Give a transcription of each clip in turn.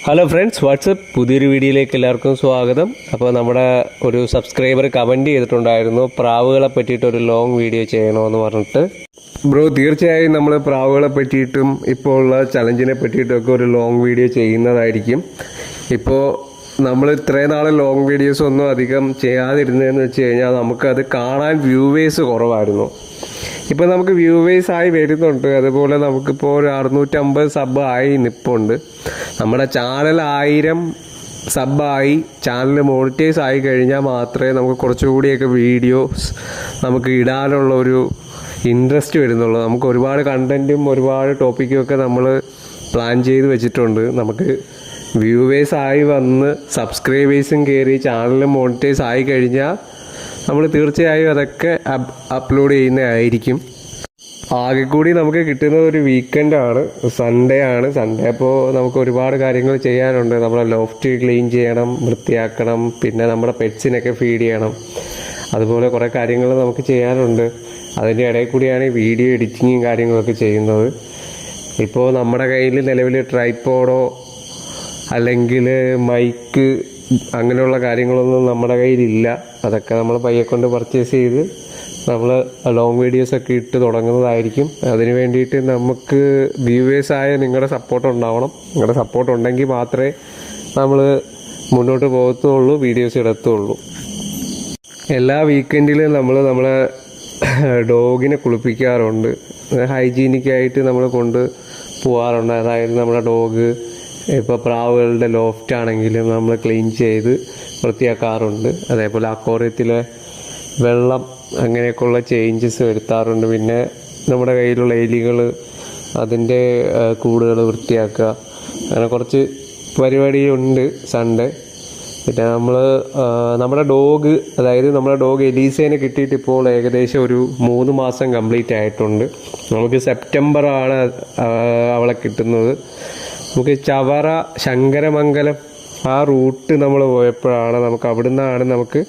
Hello friends WhatsApp പുതിയൊരു വീഡിയോയിലേക്ക് എല്ലാവർക്കും സ്വാഗതം. അപ്പോൾ നമ്മുടെ ഒരു സബ്സ്ക്രൈബർ കമന്റ് ചെയ്തിട്ടുണ്ടായിരുന്നു പ്രാവുകളെ പറ്റിയിട്ട് ഒരു ലോങ് വീഡിയോ ചെയ്യണമെന്ന് പറഞ്ഞിട്ട്. ബ്രോ തീർച്ചയായും നമ്മൾ പ്രാവുകളെ പറ്റിയിട്ടും ഇപ്പോൾ ഉള്ള ചലഞ്ചിനെ പറ്റിയിട്ടൊക്കെ ഒരു ലോങ് വീഡിയോ ചെയ്യുന്നതായിരിക്കും. ഇപ്പോൾ നമ്മൾ ഇത്രയും നാൾ ലോങ് വീഡിയോസ് ഒന്നും അധികം ചെയ്യാതിരുന്നതെന്ന് വെച്ച് കഴിഞ്ഞാൽ നമുക്കത് കാണാൻ വ്യൂവേഴ്സ് കുറവായിരുന്നു. ഇപ്പം നമുക്ക് വ്യൂവേഴ്സ് ആയി വരുന്നുണ്ട്. അതുപോലെ നമുക്കിപ്പോൾ ഒരു അറുന്നൂറ്റമ്പത് സബ് ആയി നിപ്പുണ്ട്. നമ്മുടെ ചാനൽ ആയിരം സബായി ചാനൽ മോണിറ്റൈസ് ആയി കഴിഞ്ഞാൽ മാത്രമേ നമുക്ക് കുറച്ചുകൂടിയൊക്കെ വീഡിയോസ് നമുക്ക് ഇടാനുള്ള ഒരു ഇൻട്രസ്റ്റ് വരുന്നുള്ളൂ. നമുക്ക് ഒരുപാട് കണ്ടന്റും ഒരുപാട് ടോപ്പിക്കും ഒക്കെ നമ്മൾ പ്ലാൻ ചെയ്ത് വെച്ചിട്ടുണ്ട്. നമുക്ക് വ്യൂവേഴ്സ് ആയി വന്ന് സബ്സ്ക്രൈബേഴ്സും കയറി ചാനൽ മോണിറ്റൈസ് ആയി കഴിഞ്ഞാൽ നമ്മൾ തീർച്ചയായും അതൊക്കെ അപ്ലോഡ് ചെയ്യുന്നതായിരിക്കും. ആകെ കൂടി നമുക്ക് കിട്ടുന്ന ഒരു വീക്കെൻഡ് ആണ്. സൺഡേ ആണ്. സൺഡേ അപ്പോൾ നമുക്ക് ഒരുപാട് കാര്യങ്ങൾ ചെയ്യാനുണ്ട്. നമ്മളെ ലോഫ്റ്റ് ക്ലീൻ ചെയ്യണം വൃത്തിയാക്കണം പിന്നെ നമ്മുടെ പെറ്റ്സിനൊക്കെ ഫീഡ് ചെയ്യണം. അതുപോലെ കുറേ കാര്യങ്ങൾ നമുക്ക് ചെയ്യാനുണ്ട്. അതിന്റെ ഇടയിൽ കൂടിയാണ് വീഡിയോ എഡിറ്റിങ്ങും കാര്യങ്ങളൊക്കെ ചെയ്യുന്നത്. ഇപ്പോൾ നമ്മുടെ കയ്യിൽ നിലവിൽ ട്രൈപ്പോഡോ അല്ലെങ്കിൽ മൈക്ക് അങ്ങനെയുള്ള കാര്യങ്ങളൊന്നും നമ്മുടെ കയ്യിലില്ല. അതൊക്കെ നമ്മൾ പയ്യെ കൊണ്ട് പർച്ചേസ് ചെയ്ത് നമ്മൾ ലോങ് വീഡിയോസൊക്കെ ഇട്ട് തുടങ്ങുന്നതായിരിക്കും. അതിന് വേണ്ടിയിട്ട് നമുക്ക് വ്യൂവേഴ്സായ നിങ്ങളുടെ സപ്പോർട്ട് ഉണ്ടാവണം. നിങ്ങളുടെ സപ്പോർട്ട് ഉണ്ടെങ്കിൽ മാത്രമേ നമ്മൾ മുന്നോട്ട് പോകത്തുള്ളൂ വീഡിയോസ് ഇടത്തുള്ളൂ. എല്ലാ വീക്കെൻഡിലും നമ്മൾ നമ്മളെ ഡോഗിനെ കുളിപ്പിക്കാറുണ്ട്. ഹൈജീനിക്കായിട്ട് നമ്മൾ കൊണ്ട് പോകാറുണ്ട് അതായത് നമ്മുടെ ഡോഗ് ഇപ്പോൾ പ്രാവുകളുടെ ലോഫ്റ്റ് ആണെങ്കിലും നമ്മൾ ക്ലീൻ ചെയ്ത് വൃത്തിയാക്കാറുണ്ട്. അതേപോലെ അക്കോറിയത്തിലെ വെള്ളം അങ്ങനെയൊക്കെയുള്ള ചേഞ്ചസ് വരുത്താറുണ്ട്. പിന്നെ നമ്മുടെ കയ്യിലുള്ള എലികൾ അതിന്റെ കൂടുകൾ വൃത്തിയാക്കുക. അങ്ങനെ കുറച്ച് പരിപാടിയുണ്ട് സൺഡേ. പിന്നെ നമ്മൾ നമ്മുടെ ഡോഗ് അതായത് നമ്മുടെ ഡോഗ് എലീസേനെ കിട്ടിയിട്ട് ഇപ്പോൾ ഏകദേശം ഒരു മൂന്ന് മാസം കംപ്ലീറ്റ് ആയിട്ടുണ്ട്. നമുക്ക് സെപ്റ്റംബർ ആണ് അവളെ കിട്ടുന്നത്. നമുക്ക് ചവറ ശങ്കരമംഗലം ആ റൂട്ട് നമ്മൾ പോയപ്പോഴാണ് നമുക്ക് അവിടുന്നാണ് നമുക്ക്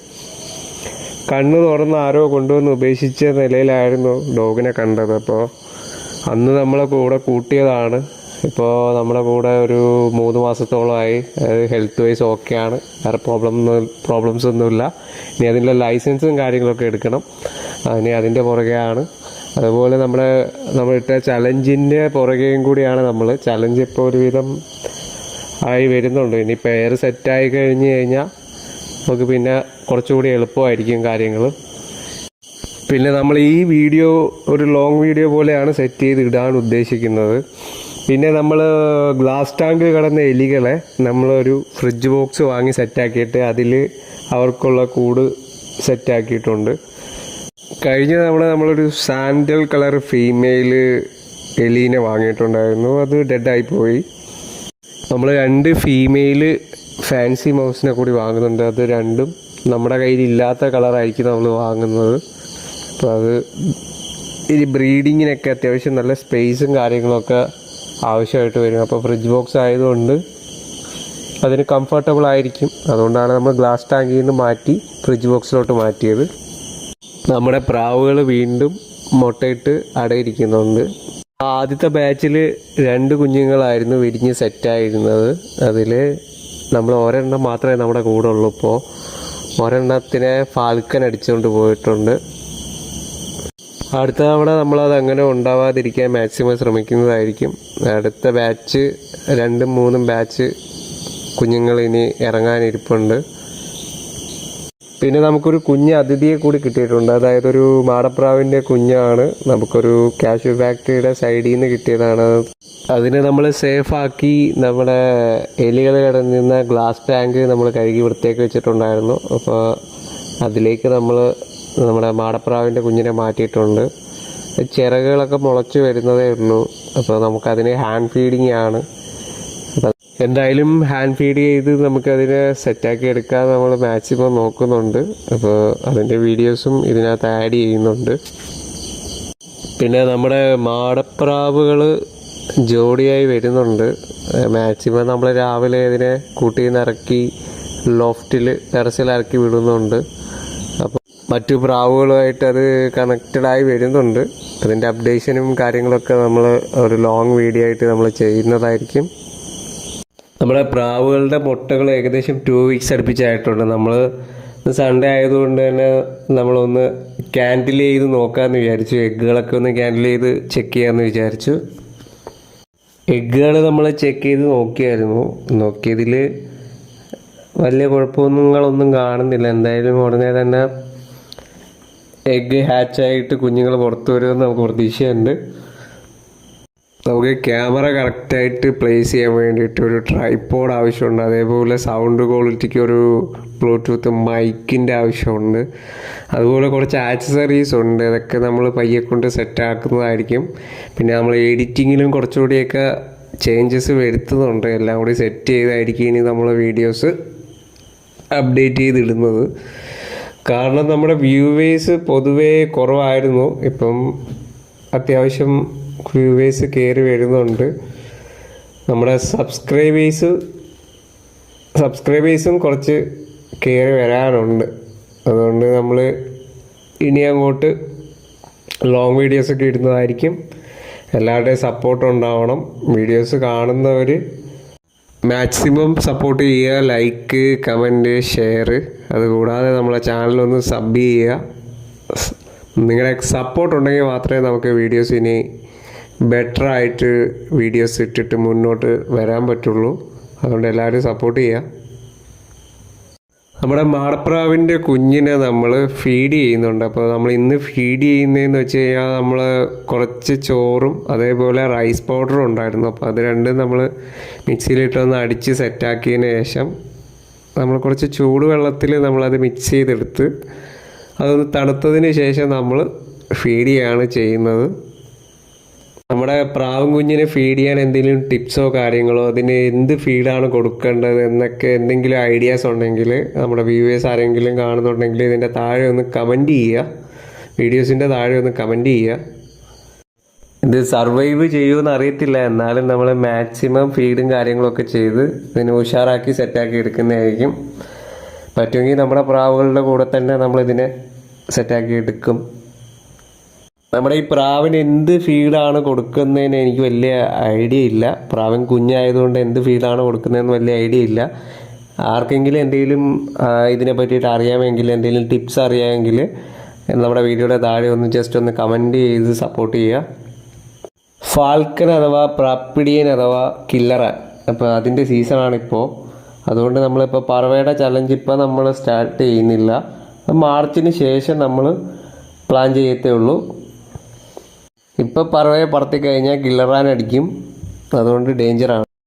കണ്ണ് തുറന്ന് ആരോ കൊണ്ടുവന്ന് ഉപേക്ഷിച്ച നിലയിലായിരുന്നു ഡോഗിനെ കണ്ടത്. അപ്പോൾ അന്ന് നമ്മളെ കൂടെ കൂട്ടിയതാണ്. ഇപ്പോൾ നമ്മുടെ കൂടെ ഒരു മൂന്ന് മാസത്തോളമായി. അതായത് ഹെൽത്ത് വൈസ് ഓക്കെയാണ് വേറെ പ്രോബ്ലം പ്രോബ്ലംസ് ഒന്നുമില്ല. ഇനി അതിന്റെ ലൈസൻസും കാര്യങ്ങളൊക്കെ എടുക്കണം. ഇനി അതിന്റെ പുറകെയാണ്. അതുപോലെ നമ്മുടെ നമ്മളിട്ട ചലഞ്ചിന്റെ പുറകെയും കൂടിയാണ് നമ്മൾ ചലഞ്ച് ഇപ്പോൾ ഒരുവിധം ആയി വരുന്നുണ്ട്. ഇനി പെയർ സെറ്റായി കഴിഞ്ഞ് കഴിഞ്ഞാൽ നമുക്ക് പിന്നെ കുറച്ചുകൂടി എളുപ്പമായിരിക്കും കാര്യങ്ങൾ പിന്നെ നമ്മൾ ഈ വീഡിയോ ഒരു ലോങ് വീഡിയോ പോലെയാണ് സെറ്റ് ചെയ്ത് ഇടാൻ ഉദ്ദേശിക്കുന്നത്. പിന്നെ നമ്മൾ ഗ്ലാസ് ടാങ്ക് കിടന്ന എലികളെ നമ്മളൊരു ഫ്രിഡ്ജ് ബോക്സ് വാങ്ങി സെറ്റാക്കിയിട്ട് അതിൽ അവർക്കുള്ള കൂട് സെറ്റാക്കിയിട്ടുണ്ട് കഴിഞ്ഞ തവണ നമ്മളൊരു സാൻഡൽ കളർ ഫീമെയിൽ എലീനെ വാങ്ങിയിട്ടുണ്ടായിരുന്നു. അത് ഡെഡായി പോയി നമ്മൾ രണ്ട് ഫീമെയിൽ ഫാൻസി മൗസിനെ കൂടി വാങ്ങുന്നുണ്ട്. അത് രണ്ടും നമ്മുടെ കയ്യിൽ ഇല്ലാത്ത കളറായിരിക്കും നമ്മൾ വാങ്ങുന്നത്. അപ്പോൾ അത് ഇനി ബ്രീഡിങ്ങിനൊക്കെ അത്യാവശ്യം നല്ല സ്പേസും കാര്യങ്ങളൊക്കെ ആവശ്യമായിട്ട് വരും. അപ്പോൾ ഫ്രിഡ്ജ് ബോക്സ് ആയതുകൊണ്ട് അതിന് കംഫർട്ടബിൾ ആയിരിക്കും. അതുകൊണ്ടാണ് നമ്മൾ ഗ്ലാസ് ടാങ്കിൽ നിന്ന് മാറ്റി ഫ്രിഡ്ജ് ബോക്സിലോട്ട് മാറ്റിയത്. നമ്മുടെ പ്രാവുകൾ വീണ്ടും മുട്ടയിട്ട് അടയിരിക്കുന്നുണ്ട്. ആദ്യത്തെ ബാച്ചിൽ രണ്ട് കുഞ്ഞുങ്ങളായിരുന്നു വിരിഞ്ഞ് സെറ്റായിരുന്നത് അതിൽ നമ്മൾ ഒരെണ്ണം മാത്രമേ നമ്മുടെ കൂടെ ഉള്ളൂ ഇപ്പോൾ ഒരെണ്ണത്തിനെ ഫാൽക്കൻ അടിച്ചുകൊണ്ട് പോയിട്ടുണ്ട്. അടുത്ത തവണ നമ്മളത് അങ്ങനെ ഉണ്ടാവാതിരിക്കാൻ മാക്സിമം ശ്രമിക്കുന്നതായിരിക്കും. അടുത്ത ബാച്ച് രണ്ടും മൂന്നും ബാച്ച് കുഞ്ഞുങ്ങൾ ഇനി ഇറങ്ങാനിരിപ്പുണ്ട്. പിന്നെ നമുക്കൊരു കുഞ്ഞ് അതിഥിയെ കൂടി കിട്ടിയിട്ടുണ്ട്. അതായത് ഒരു മാടപ്രാവിന്റെ കുഞ്ഞാണ് നമുക്കൊരു കാഷ്യൂ ഫാക്ടറിയുടെ സൈഡിൽ നിന്ന് കിട്ടിയതാണ്. അതിനെ നമ്മൾ സേഫാക്കി നമ്മുടെ എലികൾ കിടന്നിരുന്ന ഗ്ലാസ് ടാങ്ക് നമ്മൾ കഴുകി വൃത്തിയാക്കി വെച്ചിട്ടുണ്ടായിരുന്നു. അപ്പോൾ അതിലേക്ക് നമ്മൾ നമ്മുടെ മാടപ്രാവിന്റെ കുഞ്ഞിനെ മാറ്റിയിട്ടുണ്ട്. ചിറകുകളൊക്കെ മുളച്ചു വരുന്നതേ ഉള്ളൂ. അപ്പോൾ നമുക്കതിന് ഹാൻഡ് ഫീഡിങ് ആണ് എന്തായാലും ഹാൻഡ് ഫീഡ് ചെയ്ത് നമുക്കതിനെ സെറ്റാക്കി എടുക്കാൻ നമ്മൾ മാക്സിമം നോക്കുന്നുണ്ട്. അപ്പോൾ അതിന്റെ വീഡിയോസും ഇതിനകത്ത് ആഡ് ചെയ്യുന്നുണ്ട്. പിന്നെ നമ്മുടെ മാടപ്രാവുകൾ ജോഡിയായി വരുന്നുണ്ട്. മാക്സിമം നമ്മൾ രാവിലെ ഇതിനെ കൂട്ടിയിൽ നിന്ന് ഇറക്കി ലോഫ്റ്റിൽ ടെറസിലിറക്കി വിടുന്നുണ്ട്. അപ്പോൾ മറ്റു പ്രാവുകളുമായിട്ട് അത് കണക്റ്റഡായി വരുന്നുണ്ട്. അതിന്റെ അപ്ഡേഷനും കാര്യങ്ങളൊക്കെ നമ്മൾ ഒരു ലോങ് വീഡിയോ ആയിട്ട് നമ്മൾ ചെയ്യുന്നതായിരിക്കും. നമ്മുടെ പ്രാവുകളുടെ മുട്ടകൾ ഏകദേശം ടു വീക്സ് അടുപ്പിച്ചായിട്ടുണ്ട്. നമ്മൾ സൺഡേ ആയതുകൊണ്ട് തന്നെ നമ്മളൊന്ന് ക്യാൻഡിൽ ചെയ്ത് നോക്കാമെന്ന് വിചാരിച്ചു. എഗ്ഗുകളൊക്കെ ഒന്ന് ക്യാൻഡിൽ ചെയ്ത് ചെക്ക് ചെയ്യാമെന്ന് വിചാരിച്ചു. എഗ്ഗുകൾ നമ്മൾ ചെക്ക് ചെയ്ത് നോക്കിയായിരുന്നു. നോക്കിയതിൽ വലിയ കുഴപ്പമൊന്നുങ്ങളൊന്നും കാണുന്നില്ല. എന്തായാലും ഉടനെ തന്നെ എഗ്ഗ് ഹാച്ചായിട്ട് കുഞ്ഞുങ്ങൾ പുറത്തു വരുമെന്ന് നമുക്ക് പ്രതീക്ഷയുണ്ട്. നമുക്ക് ക്യാമറ കറക്റ്റായിട്ട് പ്ലേസ് ചെയ്യാൻ വേണ്ടിയിട്ട് ഒരു ട്രൈപ്പോഡ് ആവശ്യമുണ്ട്. അതേപോലെ സൗണ്ട് ക്വാളിറ്റിക്ക് ഒരു ബ്ലൂടൂത്ത് മൈക്കിന്റെ ആവശ്യമുണ്ട്. അതുപോലെ കുറച്ച് ആക്സസറീസ് ഉണ്ട്. അതൊക്കെ നമ്മൾ പയ്യെ കൊണ്ട് സെറ്റാക്കുന്നതായിരിക്കും പിന്നെ നമ്മൾ എഡിറ്റിങ്ങിലും കുറച്ചുകൂടിയൊക്കെ ചേഞ്ചസ് വരുത്തുന്നുണ്ട്. എല്ലാം കൂടി സെറ്റ് ചെയ്തായിരിക്കും ഇനി നമ്മൾ വീഡിയോസ് അപ്ഡേറ്റ് ചെയ്തിടുന്നത്. കാരണം നമ്മുടെ വ്യൂവേഴ്സ് പൊതുവേ കുറവായിരുന്നു. ഇപ്പം അത്യാവശ്യം വ്യൂവേഴ്സ് കയറി വരുന്നുണ്ട്. നമ്മുടെ സബ്സ്ക്രൈബേഴ്സ് സബ്സ്ക്രൈബേഴ്സും കുറച്ച് കയറി വരാനുണ്ട്. അതുകൊണ്ട് നമ്മൾ ഇനി അങ്ങോട്ട് ലോങ് വീഡിയോസൊക്കെ ഇടുന്നതായിരിക്കും. എല്ലാവരുടെയും സപ്പോർട്ട് ഉണ്ടാവണം. വീഡിയോസ് കാണുന്നവർ മാക്സിമം സപ്പോർട്ട് ചെയ്യുക. ലൈക്ക് കമന്റ് ഷെയർ അതുകൂടാതെ നമ്മളെ ചാനലൊന്ന് സബ് ചെയ്യുക. നിങ്ങളുടെ സപ്പോർട്ട് ഉണ്ടെങ്കിൽ മാത്രമേ നമുക്ക് വീഡിയോസ് ഇനി ബെറ്റർ ആയിട്ട് വീഡിയോസ് ഇട്ടിട്ട് മുന്നോട്ട് വരാൻ പറ്റുള്ളൂ. അതുകൊണ്ട് എല്ലാവരും സപ്പോർട്ട് ചെയ്യുക നമ്മുടെ മാടപ്രാവിന്റെ കുഞ്ഞിനെ നമ്മൾ ഫീഡ് ചെയ്യുന്നുണ്ട്. അപ്പോൾ നമ്മൾ ഇന്ന് ഫീഡ് ചെയ്യുന്നതെന്ന് വെച്ച് കഴിഞ്ഞാൽ നമ്മൾ കുറച്ച് ചോറും അതേപോലെ റൈസ് പൗഡറും ഉണ്ടായിരുന്നു. അപ്പോൾ അത് രണ്ടും നമ്മൾ മിക്സിയിലിട്ടൊന്ന് അടിച്ച് സെറ്റാക്കിയതിന് ശേഷം നമ്മൾ കുറച്ച് ചൂടുവെള്ളത്തിൽ നമ്മളത് മിക്സ് ചെയ്തെടുത്ത് അതൊന്ന് തണുത്തതിന് ശേഷം നമ്മൾ ഫീഡ് ചെയ്യാണ് ചെയ്യുന്നത്. നമ്മുടെ പ്രാവും കുഞ്ഞിനെ ഫീഡ് ചെയ്യാൻ എന്തെങ്കിലും ടിപ്സോ കാര്യങ്ങളോ അതിന് എന്ത് ഫീഡാണ് കൊടുക്കേണ്ടത് എന്നൊക്കെ എന്തെങ്കിലും ഐഡിയാസ് ഉണ്ടെങ്കിൽ നമ്മുടെ വ്യൂവേഴ്സ് ആരെങ്കിലും കാണുന്നുണ്ടെങ്കിൽ ഇതിന്റെ താഴെ ഒന്ന് കമന്റ് ചെയ്യുക. വീഡിയോസിന്റെ താഴെ ഒന്ന് കമന്റ് ചെയ്യുക. ഇത് സർവൈവ് ചെയ്യുമെന്ന് അറിയത്തില്ല. എന്നാലും നമ്മൾ മാക്സിമം ഫീഡും കാര്യങ്ങളൊക്കെ ചെയ്ത് ഇതിനെ ഉഷാറാക്കി സെറ്റാക്കി എടുക്കുന്നതായിരിക്കും. പറ്റുമെങ്കിൽ നമ്മുടെ പ്രാവുകളുടെ കൂടെ തന്നെ നമ്മളിതിനെ സെറ്റാക്കി എടുക്കും. നമ്മുടെ ഈ പ്രാവിന് എന്ത് ഫീഡാണ് കൊടുക്കുന്നതിന് എനിക്ക് വലിയ ഐഡിയ ഇല്ല. പ്രാവൻ കുഞ്ഞായതുകൊണ്ട് എന്ത് ഫീഡാണ് കൊടുക്കുന്നതെന്ന് വലിയ ഐഡിയ ഇല്ല. ആർക്കെങ്കിലും എന്തെങ്കിലും ഇതിനെ പറ്റിയിട്ട് അറിയാമെങ്കിൽ എന്തെങ്കിലും ടിപ്സ് അറിയാമെങ്കിൽ നമ്മുടെ വീഡിയോയുടെ താഴെ ഒന്ന് ജസ്റ്റ് ഒന്ന് കമന്റ് ചെയ്ത് സപ്പോർട്ട് ചെയ്യുക. ഫാൽക്കൻ അഥവാ പ്രാപ്പിടിയൻ അഥവാ കില്ലറ അപ്പോൾ അതിന്റെ സീസണാണിപ്പോൾ അതുകൊണ്ട് നമ്മളിപ്പോൾ പറവയുടെ ചലഞ്ച് ഇപ്പോൾ നമ്മൾ സ്റ്റാർട്ട് ചെയ്യുന്നില്ല. മാർച്ചിന് ശേഷം നമ്മൾ പ്ലാൻ ചെയ്യത്തേ ഉള്ളൂ. ഇപ്പോൾ പറവയെ പറത്തി കഴിഞ്ഞാൽ കില്ലറാൻ അടിക്കും. അതുകൊണ്ട് ഡേഞ്ചറാണ്.